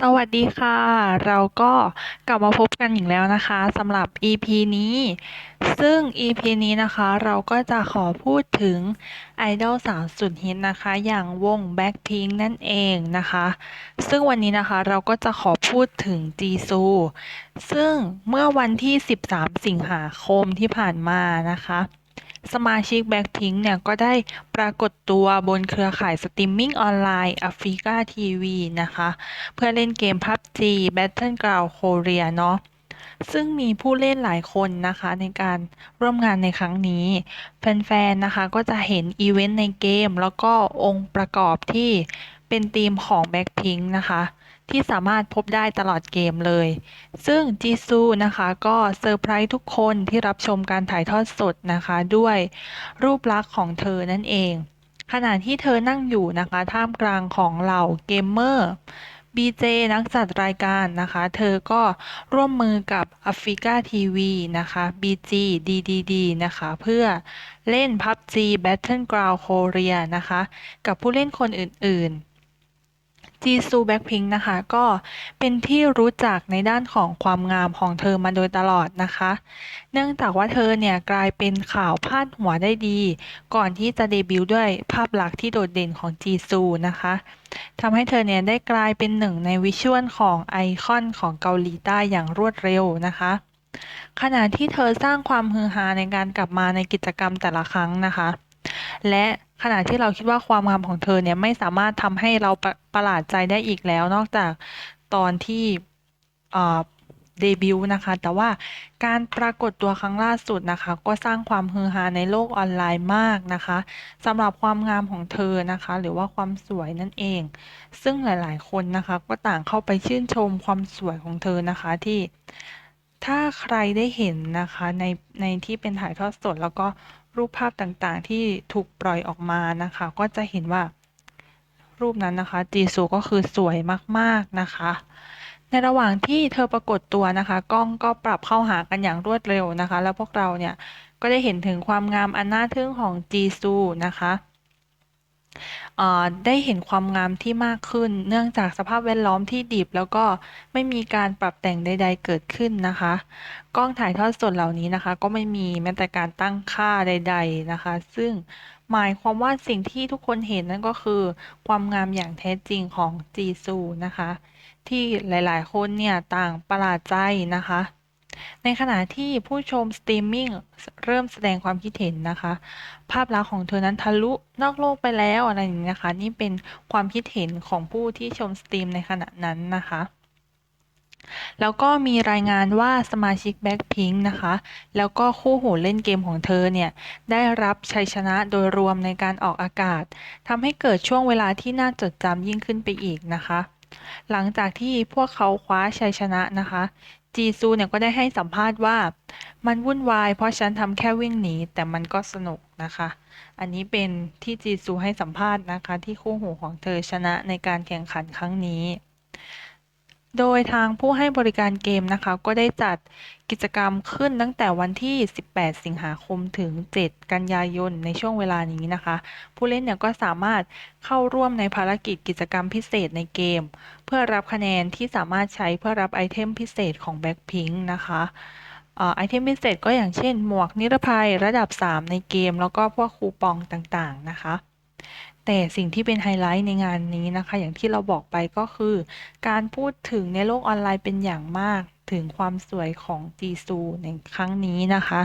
สวัสดีค่ะ เราก็กลับมาพบกันอีกแล้วนะคะสำหรับ EP นี้ ซึ่ง EP นี้นะคะเราก็จะขอพูดถึงไอดอลสาวสุดฮิตนะคะ อย่างวง Blackpink นั่นเองนะคะ ซึ่งวันนี้นะคะเราก็จะขอพูดถึงจีซู ซึ่งเมื่อวันที่ 13 สิงหาคมที่ผ่านมานะคะ สมาชิก Blackpink เนี่ยก็ได้ปรากฏตัวบนเครือข่ายสตรีมมิ่งออนไลน์ Africa TV นะคะ เพื่อเล่นเกม PUBG Battleground Korea เนาะซึ่งมีผู้เล่นหลายคนนะคะในการร่วมงานในครั้งนี้ แฟนๆ นะคะก็จะเห็นอีเวนต์ในเกม แล้วก็องค์ประกอบที่เป็นธีมของ Blackpink นะคะ ที่สามารถพบได้ตลอดเกมเลย ซึ่งจีซูนะคะก็เซอร์ไพรส์ทุกคนที่รับชมการถ่ายทอดสดนะคะด้วยรูปลักษณ์ของเธอนั่นเอง ขณะที่เธอนั่งอยู่นะคะท่ามกลางของเหล่าเกมเมอร์ BJ นักจัดรายการนะคะ เธอก็ร่วมมือกับ Africa TV นะคะ BG DDD นะคะ เพื่อเล่น PUBG Battleground Korea นะคะ กับผู้เล่นคนอื่นๆ จีซูแบ็คพิงนะคะ ก็เป็นที่รู้จักในด้านของความงามของเธอมาโดยตลอดนะคะ เนื่องจากว่าเธอเนี่ยกลายเป็นข่าวพาดหัวได้ดี ก่อนที่จะเดบิวต์ด้วยภาพลักษณ์ที่โดดเด่นของจีซูนะคะทำให้เธอเนี่ยได้กลายเป็นหนึ่งในวิชวลของไอคอนของเกาหลีใต้อย่างรวดเร็วนะคะขณะที่เธอสร้างความฮือฮาในการกลับมาในกิจกรรมแต่ละครั้งนะคะ และขณะที่เราคิดว่าความงามของเธอเนี่ยไม่สามารถทำให้เราประประหลาดใจได้อีกแล้ว นอกจากตอนที่เดบิวต์นะคะ แต่ว่าการปรากฏตัวครั้งล่าสุดนะคะ ก็สร้างความฮือฮาในโลกออนไลน์มากนะคะสำหรับความงามของเธอนะคะ หรือว่าความสวยนั่นเอง ซึ่งหลายๆ คนนะคะก็ต่างเข้าไปชื่นชมความสวยของเธอนะคะที่ถ้าใครได้เห็นนะคะในในที่เป็นถ่ายทอดสดแล้วก็ รูปภาพต่างๆ ที่ถูกปล่อยออกมานะคะ ก็จะเห็นว่ารูปนั้นนะคะจีซูก็คือสวยมากๆนะคะ ในระหว่างที่เธอปรากฏตัวนะคะ กล้องก็ปรับเข้าหากันอย่างรวดเร็วนะคะ แล้วพวกเราเนี่ยก็ได้เห็นถึงความงามอันน่าทึ่งของจีซูนะคะ ได้เห็นความงามที่มากขึ้น เนื่องจากสภาพแวดล้อมที่ดิบ แล้วก็ไม่มีการปรับแต่งใด ๆ เกิดขึ้นนะคะ กล้องถ่ายทอดสดเหล่านี้นะคะ ก็ไม่มีแม้แต่การตั้งค่าใด ๆนะคะ ซึ่งหมายความว่าสิ่งที่ทุกคนเห็นนั่นก็คือ ความงามอย่างแท้จริงของจีซูนะคะ ที่หลายๆ คนเนี่ยต่างประหลาดใจนะคะ ในขณะที่ผู้ชมสตรีมมิ่งเริ่มแสดงความคิดเห็นนะคะ ภาพลักษณ์ของเธอนั้นทะลุนอกโลกไปแล้วอะไรอย่างนี้นะคะ นี่เป็นความคิดเห็นของผู้ที่ชมสตรีมในขณะนั้นนะคะแล้วก็มีรายงานว่าสมาชิก Blackpink นะคะ แล้วก็คู่หูเล่นเกมของเธอเนี่ย ได้รับชัยชนะโดยรวมในการออกอากาศทำให้เกิดช่วงเวลาที่น่าจดจำยิ่งขึ้นไปอีกนะคะ หลังจากที่พวกเขาคว้าชัยชนะนะคะ จีซูเนี่ยก็ได้ให้สัมภาษณ์ว่ามันวุ่นวายเพราะฉันทำแค่วิ่งหนีแต่มันก็สนุกนะคะ อันนี้เป็นที่จีซูให้สัมภาษณ์นะคะ ที่คู่หูของเธอชนะในการแข่งขันครั้งนี้ โดยทางผู้ให้บริการเกมนะคะ ก็ได้จัดกิจกรรมขึ้นตั้งแต่วันที่ 18 สิงหาคมถึง 7 กันยายนในช่วงเวลานี้นะคะ ผู้เล่นเนี่ยก็สามารถเข้าร่วมในภารกิจกิจกรรมพิเศษในเกม เพื่อรับคะแนนที่สามารถใช้เพื่อรับไอเทมพิเศษของ Blackpink นะคะไอเทมพิเศษก็อย่างเช่น หมวกนิรภัยระดับ 3 ในเกม แล้วก็พวกคูปองต่างๆนะคะ แต่สิ่งที่เป็นไฮไลท์ในงานนี้นะคะ อย่างที่เราบอกไปก็คือ การพูดถึงในโลกออนไลน์เป็นอย่างมากถึงความสวยของจีซูในครั้งนี้นะคะ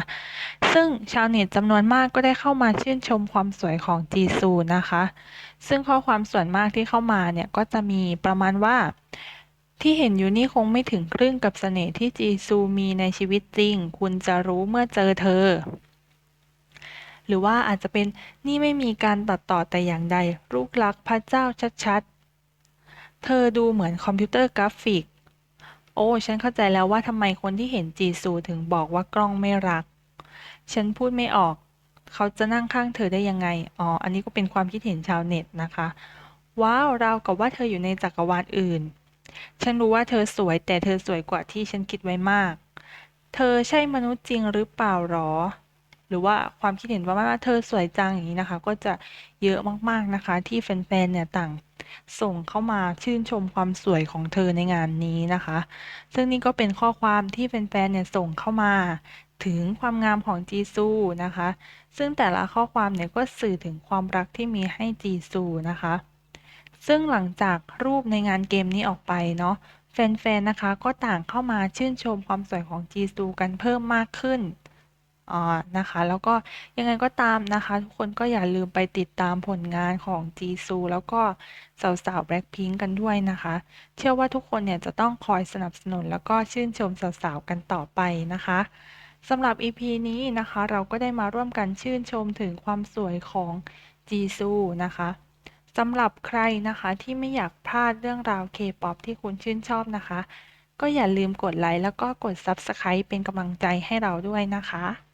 ซึ่งชาวเน็ตจำนวนมากก็ได้เข้ามาชื่นชมความสวยของจีซูนะคะ ซึ่งข้อความส่วนมากที่เข้ามาเนี่ยก็จะมีประมาณว่าที่เห็นอยู่นี่คงไม่ถึงครึ่งกับเสน่ห์ที่จีซูมีในชีวิตจริง คุณจะรู้เมื่อเจอเธอ หรือว่าอาจจะเป็นนี่ไม่มีการตัดต่อแต่อย่างใดลูกรักพระเจ้าชัดๆ เธอดูเหมือนคอมพิวเตอร์กราฟิก โอ้ฉันเข้าใจแล้วว่าทำไมคนที่เห็นจีซูถึงบอกว่ากล้องไม่รัก ฉันพูดไม่ออก เขาจะนั่งข้างเธอได้ยังไง อ๋อ อันนี้ก็เป็นความคิดเห็นชาวเน็ตนะคะ ว้าวเรากับว่าเธออยู่ในจักรวาลอื่น ฉันรู้ว่าเธอสวยแต่เธอสวยกว่าที่ฉันคิดไว้มาก เธอใช่มนุษย์จริงหรือเปล่าหรอ หรือว่าความคิดเห็นว่าว่าเธอสวยจังอย่างนี้นะคะ ก็จะเยอะมากๆนะคะ ที่แฟนๆเนี่ยต่างส่งเข้ามาชื่นชมความสวยของเธอในงานนี้นะคะ ซึ่งนี่ก็เป็นข้อความที่แฟนๆเนี่ยส่งเข้ามาถึงความงามของจีซูนะคะ ซึ่งแต่ละข้อความเนี่ยก็สื่อถึงความรักที่มีให้จีซูนะคะ ซึ่งหลังจากรูปในงานเกมนี้ออกไปเนาะแฟนๆนะคะก็ต่างเข้ามาชื่นชมความสวยของจีซูกันเพิ่มมากขึ้น อ่านะคะ แล้วก็ยังไงก็ตามนะคะ ทุกคนก็อย่าลืมไปติดตามผลงานของจีซูแล้วก็สาวๆ Blackpink กันด้วยนะคะ เชื่อว่าทุกคนเนี่ยจะต้องคอยสนับสนุนแล้วก็ชื่นชมสาวๆ กันต่อไปนะคะสำหรับ EP นี้นะคะ เราก็ได้มาร่วมกันชื่นชมถึงความสวยของจีซูนะคะสำหรับใครนะคะที่ไม่อยากพลาดเรื่องราว K-POP ที่คุณชื่นชอบนะคะ ก็อย่าลืมกดไลค์แล้วก็กด Subscribe เป็นกำลังใจให้เราด้วยนะคะ